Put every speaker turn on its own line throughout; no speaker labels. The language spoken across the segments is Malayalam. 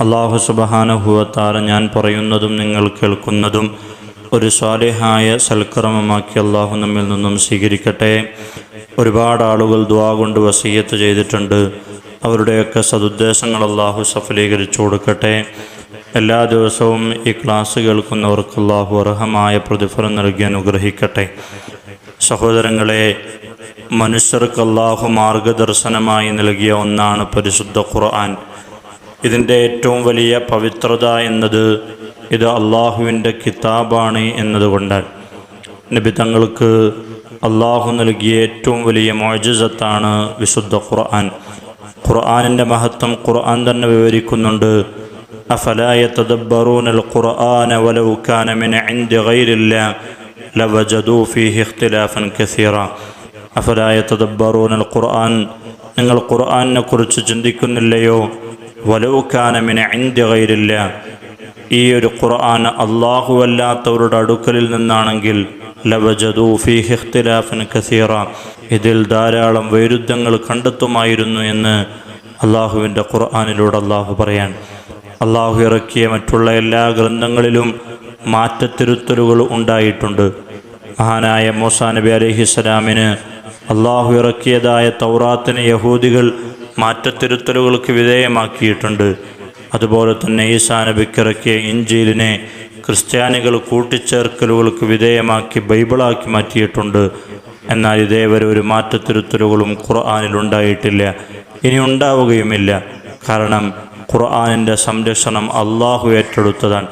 അള്ളാഹു സുബഹാനുഭവത്താറ് ഞാൻ പറയുന്നതും നിങ്ങൾ കേൾക്കുന്നതും ഒരു സ്വാലിഹായ സൽക്രമമാക്കി അള്ളാഹു നമ്മിൽ നിന്നും സ്വീകരിക്കട്ടെ. ഒരുപാട് ആളുകൾ ദ്വാ കൊണ്ട് വസീയത്ത് ചെയ്തിട്ടുണ്ട്. അവരുടെയൊക്കെ സതുദ്ദേശങ്ങൾ അള്ളാഹു സഫലീകരിച്ചു കൊടുക്കട്ടെ. എല്ലാ ദിവസവും ഈ ക്ലാസ് കേൾക്കുന്നവർക്ക് അള്ളാഹു അർഹമായ പ്രതിഫലം നൽകി അനുഗ്രഹിക്കട്ടെ. സഹോദരങ്ങളെ മനുഷ്യർക്ക് അള്ളാഹു മാർഗദർശനമായി നൽകിയ ഒന്നാണ് പരിശുദ്ധ ഖുർആൻ. ഇതിന്റെ ഏറ്റവും വലിയ പവിത്രത എന്നത് ഇത് അള്ളാഹുവിന്റെ കിതാബാണ് എന്നതുകൊണ്ടാണ്. നബി തങ്ങൾക്ക് അള്ളാഹു നൽകിയ ഏറ്റവും വലിയ മോജസത്താണ് വിശുദ്ധ ഖുർആൻ. ഖുർആാനിന്റെ മഹത്വം ഖുർആൻ തന്നെ വിവരിക്കുന്നുണ്ട്. അഫലായ തദബ്ബറൂനൽ ഖുർആന ഫീഹി ഇഖ്തിലാഫൻ കസീറ. അഫലായ തദബ്ബറൂനൽ ഖുർആൻ നിങ്ങൾ ഖുർആാനിനെ കുറിച്ച് ചിന്തിക്കുന്നില്ലയോ? വലൗ കാന മിൻ ഇൻദി ഗൈരില്ലാ. ഈ ഒരു ഖുർആൻ അള്ളാഹു അല്ലാത്തവരുടെ അടുക്കലിൽ നിന്നാണെങ്കിൽ ഇഖ്തിലാഫൻ ഇതിൽ ധാരാളം വൈരുദ്ധ്യങ്ങൾ കണ്ടെത്തുമായിരുന്നു എന്ന് അള്ളാഹുവിന്റെ ഖുർആാനിലൂടെ അള്ളാഹു പറയാൻ. അള്ളാഹു ഇറക്കിയ മറ്റുള്ള എല്ലാ ഗ്രന്ഥങ്ങളിലും മാറ്റത്തിരുത്തലുകൾ ഉണ്ടായിട്ടുണ്ട്. മഹാനായ മൂസാ നബി അലഹിസ്സലാമിന് അള്ളാഹു ഇറക്കിയതായ തൗറാത്തിന് യഹൂദികൾ മാറ്റത്തിരുത്തലുകൾക്ക് വിധേയമാക്കിയിട്ടുണ്ട്. അതുപോലെ തന്നെ ഈസാ നബിക്കിറക്കിയ ഇഞ്ചീലിനെ ക്രിസ്ത്യാനികൾ കൂട്ടിച്ചേർക്കലുകൾക്ക് വിധേയമാക്കി ബൈബിളാക്കി മാറ്റിയിട്ടുണ്ട്. എന്നാൽ ഇതേവരെ ഒരു മാറ്റത്തിരുത്തലുകളും ഖുർആാനിൽ ഉണ്ടായിട്ടില്ല. ഇനി ഉണ്ടാവുകയുമില്ല. കാരണം ഖുർആാനിന്റെ സംരക്ഷണം അള്ളാഹു ഏറ്റെടുത്തതാണ്.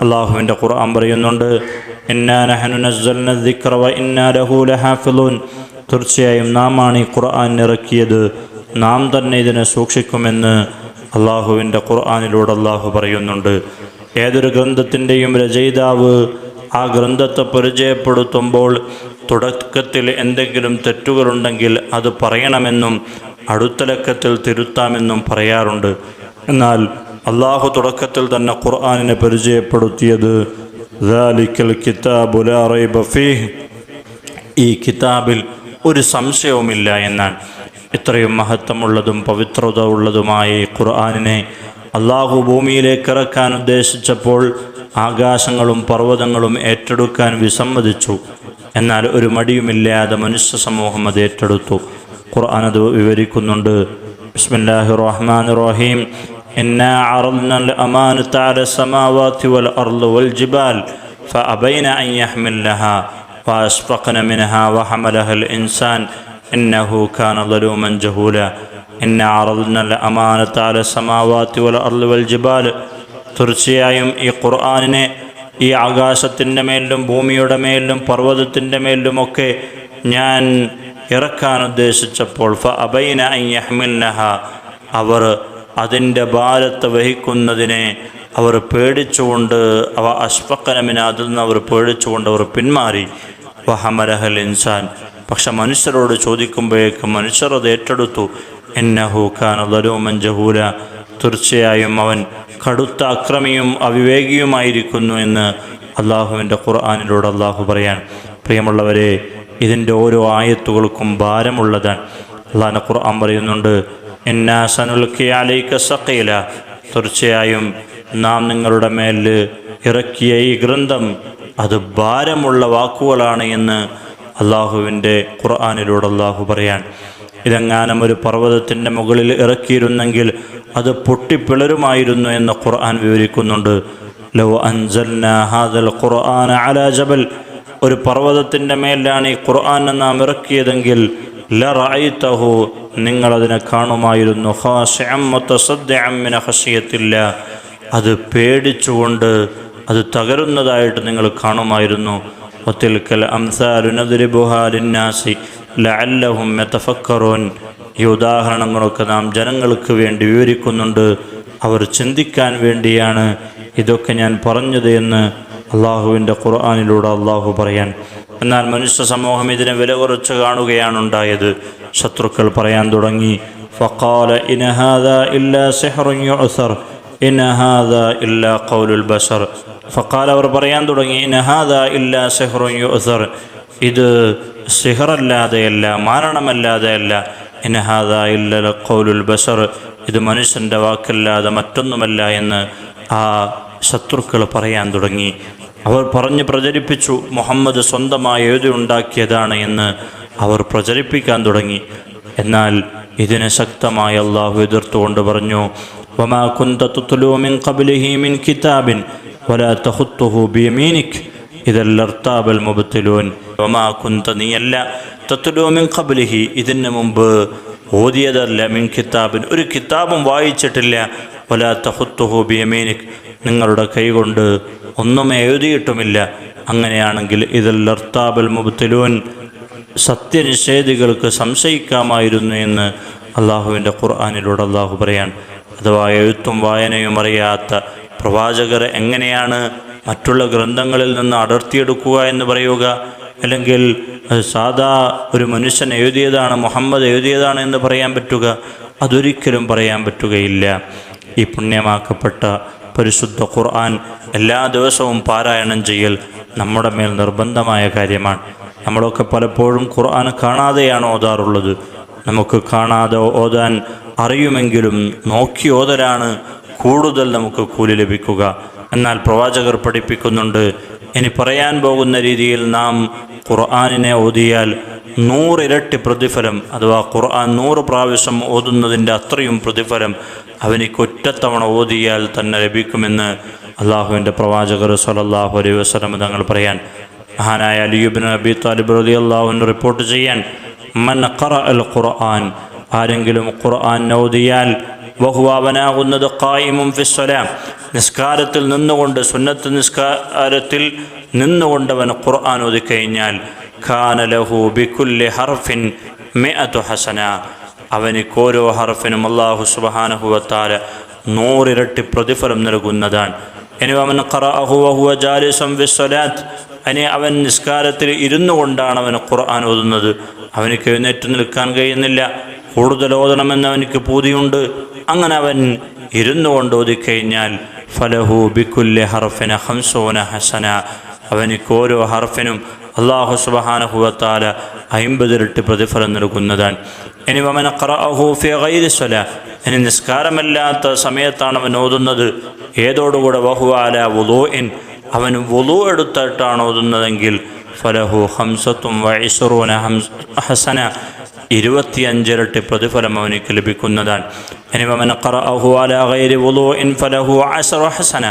അള്ളാഹുവിന്റെ ഖുർആൻ പറയുന്നുണ്ട് തീർച്ചയായും നാമാണ് ഈ ഖുർആൻ ഇറക്കിയത്. നാം തന്നെ ഇതിനെ സൂക്ഷിക്കുമെന്ന് അള്ളാഹുവിന്റെ ഖുർആാനിലൂടെ അള്ളാഹു പറയുന്നുണ്ട്. ഏതൊരു ഗ്രന്ഥത്തിന്റെയും രചയിതാവ് ആ ഗ്രന്ഥത്തെ പരിചയപ്പെടുത്തുമ്പോൾ തുടക്കത്തിൽ എന്തെങ്കിലും തെറ്റുകളുണ്ടെങ്കിൽ അത് പറയണമെന്നും അടുത്ത ലക്കത്തിൽ തിരുത്താമെന്നും പറയാറുണ്ട്. എന്നാൽ അള്ളാഹു തുടക്കത്തിൽ തന്നെ ഖുർആാനിനെ പരിചയപ്പെടുത്തിയത് ദാലിക്കൽ കിതാബ് ഈ കിതാബിൽ ഒരു സംശയവുമില്ല എന്നാണ്. ഇത്രയും മഹത്വമുള്ളതും പവിത്രത ഉള്ളതുമായ ഈ ഖുർആാനിനെ അള്ളാഹു ഭൂമിയിലേക്ക് ഇറക്കാൻ ഉദ്ദേശിച്ചപ്പോൾ ആകാശങ്ങളും പർവ്വതങ്ങളും ഏറ്റെടുക്കാൻ വിസമ്മതിച്ചു എന്നാൽ ഒരു മടിയുമില്ലാതെ മനുഷ്യ സമൂഹം അത് ഏറ്റെടുത്തു ഖുർആൻ അത് വിവരിക്കുന്നുണ്ട് ബിസ്മില്ലാഹി റഹ്മാൻ റഹീം إنا عرضنا الأمانة على السماوات والأرض والجبال فأبين أن يحملنها وأشفقن منها وحملها الإنسان إنه كان ظلوما جهولا إنا عرضنا الأمانة على السماوات والأرض والجبال തീർച്ചയായും ഈ ഖുർആാനിനെ ഈ ആകാശത്തിൻ്റെ മേലിലും ഭൂമിയുടെ മേലിലും പർവ്വതത്തിൻ്റെ മേലിലുമൊക്കെ ഞാൻ ഇറക്കാൻ ഉദ്ദേശിച്ചപ്പോൾ ഫ അബൈന അയ്യഹ്മിൽനഹ അവർ അതിൻ്റെ ഭാരത്ത് വഹിക്കുന്നതിനെ അവർ പേടിച്ചുകൊണ്ട് അവ അഷ്ഫക്കനമിന് അതിൽ നിന്ന് അവർ പേടിച്ചുകൊണ്ട് അവർ പിന്മാറി വഹമരഹൽ ഇൻസാൻ പക്ഷെ മനുഷ്യരോട് ചോദിക്കുമ്പോഴേക്കും മനുഷ്യർ അത് ഏറ്റെടുത്തു. എന്നഹു ഹൂഖാൻ ലലൂമൻ ജഹൂല. തീർച്ചയായും അവൻ കടുത്ത അക്രമിയും അവിവേകിയുമായിരിക്കുന്നു എന്ന് അള്ളാഹുവിന്റെ ഖുർആാനിലൂടെ അള്ളാഹു പറയാൻ. പ്രിയമുള്ളവരെ ഇതിന്റെ ഓരോ ആയത്തുകൾക്കും ഭാരമുള്ളതാണ്. അള്ളാഹിന്റെ ഖുർആൻ പറയുന്നുണ്ട് എന്നാ സനുൽക്കിയാലേക്ക് അലൈക്ക സക്കയില തീർച്ചയായും നാം നിങ്ങളുടെ മേൽ ഇറക്കിയ ഈ ഗ്രന്ഥം അത് ഭാരമുള്ള വാക്കുകളാണ് എന്ന് അള്ളാഹുവിന്റെ ഖുർആാനിലൂടെ അള്ളാഹു പറയാൻ ഇതെങ്ങാനും ഒരു പർവതത്തിന്റെ മുകളിൽ ഇറക്കിയിരുന്നെങ്കിൽ അത് പൊട്ടിപ്പിളരുമായിരുന്നു എന്ന് ഖുർആൻ വിവരിക്കുന്നുണ്ട്. ലോ അൻസൽന ഹാദൽ ഖുർആൻ അല ജബൽ ഒരു പർവതത്തിന്റെ മേലാണ് ഈ ഖുർആൻ നാം ഇറക്കിയതെങ്കിൽ ലറായിത്തഹു നിങ്ങളതിനെ കാണുമായിരുന്നു ഹസിയത്തില്ല അത് പേടിച്ചുകൊണ്ട് അത് തകരുന്നതായിട്ട് നിങ്ങൾ കാണുമായിരുന്നു ഒത്തിൽക്കൽ للناس ലഅല്ലഹും يتفكرون. ഈ നാം ജനങ്ങൾക്ക് വേണ്ടി വിവരിക്കുന്നുണ്ട്. അവർ ചിന്തിക്കാൻ വേണ്ടിയാണ് ഇതൊക്കെ ഞാൻ പറഞ്ഞത് എന്ന് അള്ളാഹുവിന്റെ ഖുർആാനിലൂടെ അള്ളാഹു പറയാൻ. എന്നാൽ മനുഷ്യ സമൂഹം ഇതിനെ വില കുറച്ച് കാണുകയാണ് ശത്രുക്കൾ പറയാൻ തുടങ്ങി. ഫക്കാല ഇനഹാദ ഇല്ല സെഹറുസർ ഇനഹാദ ഇല്ല കൗലുൽ ബഷർ ഫക്കാൽ അവർ പറയാൻ തുടങ്ങി ഇനഹാദ ഇല്ല സെഹറുസർ ഇത് സിഹറല്ലാതെയല്ല മാരണമല്ലാതെയല്ല. ഇനഹാദ ഇല്ല കൗലുൽ ബഷർ ഇത് മനുഷ്യന്റെ വാക്കല്ലാതെ മറ്റൊന്നുമല്ല എന്ന് ആ ശത്രുക്കൾ പറയാൻ തുടങ്ങി. അവർ പറഞ്ഞ് പ്രചരിപ്പിച്ചു മുഹമ്മദ് സ്വന്തമായി എഴുതി ഉണ്ടാക്കിയതാണ് എന്ന് അവർ പ്രചരിപ്പിക്കാൻ തുടങ്ങി. എന്നാൽ ഇതിനെ ശക്തമായി അള്ളാഹു എതിർത്തുകൊണ്ട് പറഞ്ഞു വമാ കുന്ത തുത്ലു മിൻ ഖബ്ലിഹി മിൻ കിതാബിൻ. വലാ തഖുത്തുഹു إذا لارتاب المبتلون വമാ കുന്ത نيلا. تتلو من قبله. إذن മുമ്പ് ഓതിയതല്ല മിൻ കിതാബിൻ ഒരു കിതാബും വായിച്ചിട്ടില്ല. വലാ തഹുത്തുഹു ബിയമീനിക് നിങ്ങളുടെ കൈകൊണ്ട് ഒന്നും എഴുതിയിട്ടുമില്ല. അങ്ങനെയാണെങ്കിൽ ഇതിൽ ലർത്താബൽ മുബത്തിലൂൻ സത്യനിഷേധികൾക്ക് സംശയിക്കാമായിരുന്നു എന്ന് അള്ളാഹുവിന്റെ ഖുർആാനിലൂടെ അള്ളാഹു പറയാൻ അഥവാ എഴുത്തും വായനയും അറിയാത്ത പ്രവാചകർ എങ്ങനെയാണ് മറ്റുള്ള ഗ്രന്ഥങ്ങളിൽ നിന്ന് അടർത്തിയെടുക്കുക എന്ന് പറയുക? അല്ലെങ്കിൽ സാധാ ഒരു മനുഷ്യൻ എഴുതിയതാണ് മുഹമ്മദ് എഴുതിയതാണ് എന്ന് പറയാൻ പറ്റുക? അതൊരിക്കലും പറയാൻ പറ്റുകയില്ല. ഈ പുണ്യമാക്കപ്പെട്ട പരിശുദ്ധ ഖുർആൻ എല്ലാ ദിവസവും പാരായണം ചെയ്യൽ നമ്മുടെ മേൽ നിർബന്ധമായ കാര്യമാണ്. നമ്മളൊക്കെ പലപ്പോഴും ഖുർആൻ കാണാതെയാണ് ഓതാറുള്ളത്. നമുക്ക് കാണാതെ ഓതാൻ അറിയുമെങ്കിലും നോക്കി ഓതലാണ് കൂടുതൽ നമുക്ക് കൂലി ലഭിക്കുക. എന്നാൽ പ്രവാചകർ പഠിപ്പിക്കുന്നുണ്ട് ഇനി പറയാൻ പോകുന്ന രീതിയിൽ നാം ഖുർആാനിനെ ഓതിയാൽ നൂറിരട്ടി പ്രതിഫലം അഥവാ ഖുർആൻ നൂറ് പ്രാവശ്യം ഓതുന്നതിന്റെ അത്രയും പ്രതിഫലം അവനിക്ക് ഒറ്റത്തവണ ഓതിയാൽ തന്നെ ലഭിക്കുമെന്ന് അള്ളാഹുവിന്റെ പ്രവാചകർ സലല്ലാഹു അലൈ വസ്ലം തങ്ങൾ പറയാൻ മഹാനായ അലിയുബിൻ അബി താലിബ് റലി അള്ളാഹുവിന് റിപ്പോർട്ട് ചെയ്യാൻ മൻ ഖുർആൻ ആരെങ്കിലും ഖുർആൻ ഓതിയാൽ ബഹുവാവനാകുന്നത് കായിമും ഫിസ്വലാം നിസ്കാരത്തിൽ നിന്നുകൊണ്ട് സുന്നത്ത് നിസ്കാരത്തിൽ നിന്നുകൊണ്ടവൻ ഖുർആൻ ഓതിക്കഴിഞ്ഞാൽ ഖാനലഹു ബിക്കുല്ലി ഹർഫിൻ മിഅതു ഹസന. അവനിക്ക് ഓരോ ഹർഫിനും അള്ളാഹു സുബഹാനഹുവത്താല നൂറിരട്ടി പ്രതിഫലം നൽകുന്നതാണ്. ഇനി അവൻ ഖറഅഹുവഹുവ ജാലിസം വിസ്വലാത്ത് അനി അവൻ നിസ്കാരത്തിൽ ഇരുന്നു കൊണ്ടാണ് അവൻ ഖുർആൻ ഓതുന്നത്. അവനിക്ക് എഴുന്നേറ്റ് നിൽക്കാൻ കഴിയുന്നില്ല. കൂടുതൽ ഓതണമെന്ന് അവനിക്ക് പൂതിയുണ്ട്. അങ്ങനെ അവൻ ഇരുന്നു കൊണ്ട് ഓതിക്കഴിഞ്ഞാൽ ഫലഹു ബിക്കുല്ലെ ഹർഫിന ഹംസോന ഹസന. അവനിക്ക് ഓരോ ഹർഫിനും അള്ളാഹു സുബഹാനഹുവത്താല അയിമ്പതിരട്ട് പ്രതിഫലം നൽകുന്നതാണ്. ഇനി ഗൈരി സ്വല. ഇനി നിസ്കാരമല്ലാത്ത സമയത്താണ് അവൻ ഓതുന്നത്. ഏതോടുകൂടെ വഹുവാല വുലോ വുളൂഇൻ അവൻ വുലു എടുത്തിട്ടാണ് ഓതുന്നതെങ്കിൽ ഫലഹു ഹംസത്തും വൈസുറൂന ഹംസ ഹസന. ഇരുപത്തിയഞ്ചിരട്ടി പ്രതിഫലം അവനിക്ക് ലഭിക്കുന്നതാണ്. ഇനി അവൻ ഹസന.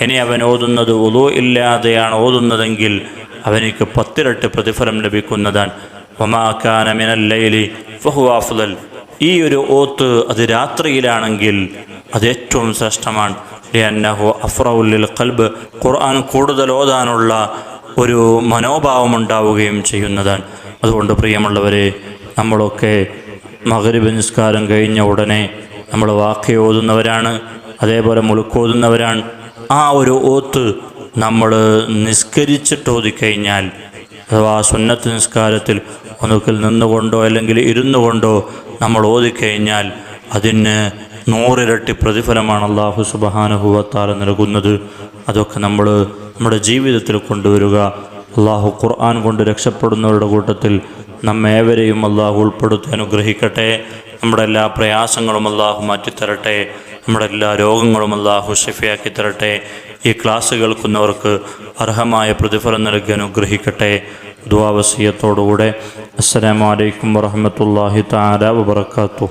ഇനി അവൻ ഓതുന്നത് ഉലു ഇല്ലാതെയാണ് ഓതുന്നതെങ്കിൽ അവനിക്ക് പത്തിരട്ടി പ്രതിഫലം ലഭിക്കുന്നതാണ്. ഒമാക്കാന മിനല്ലൈലി ഫഹു അഫ്ലൽ ഈ ഒരു ഓത്ത് അത് രാത്രിയിലാണെങ്കിൽ അത് ഏറ്റവും ശ്രേഷ്ഠമാണ്. ലിയന്നഹു അഫ്രഉല്ലിൽ കൽബ് ഖുർആൻ കൂടുതൽ ഓതാനുള്ള ഒരു മനോഭാവം ഉണ്ടാവുകയും ചെയ്യുന്നതാണ്. അതുകൊണ്ട് പ്രിയമുള്ളവരെ നമ്മളൊക്കെ മകരബ് നിസ്കാരം കഴിഞ്ഞ ഉടനെ നമ്മൾ വാക്ക് ഓതുന്നവരാണ് അതേപോലെ മുളുക്കോതുന്നവരാണ്. ആ ഒരു ഓത്ത് നമ്മൾ നിസ്കരിച്ചിട്ട് ഓതിക്കഴിഞ്ഞാൽ അഥവാ സുന്നത്ത് നിസ്കാരത്തിൽ ഒന്നുകിൽ നിന്നുകൊണ്ടോ അല്ലെങ്കിൽ ഇരുന്നു കൊണ്ടോ നമ്മൾ ഓതിക്കഴിഞ്ഞാൽ അതിന് നൂറിരട്ടി പ്രതിഫലമാണ് അള്ളാഹു സുബഹാനുഭവത്താൽ നൽകുന്നത്. അതൊക്കെ നമ്മൾ നമ്മുടെ ജീവിതത്തിൽ കൊണ്ടുവരിക. അള്ളാഹു ഖുർആൻ കൊണ്ട് രക്ഷപ്പെടുന്നവരുടെ കൂട്ടത്തിൽ നമ്മേവരെയും അള്ളാഹു ഉൾപ്പെടുത്തി അനുഗ്രഹിക്കട്ടെ. നമ്മുടെ എല്ലാ പ്രയാസങ്ങളും അള്ളാഹു മാറ്റിത്തരട്ടെ. നമ്മുടെ എല്ലാ രോഗങ്ങളും അള്ളാഹു ഷഫിയാക്കി തരട്ടെ. ഈ ക്ലാസ് കേൾക്കുന്നവർക്ക് അർഹമായ പ്രതിഫലം നൽകി അനുഗ്രഹിക്കട്ടെ. ദുവാവസീയത്തോടുകൂടെ അസ്സലാമലൈക്കും വറഹമത്തല്ലാഹി താല വബർക്കാത്തു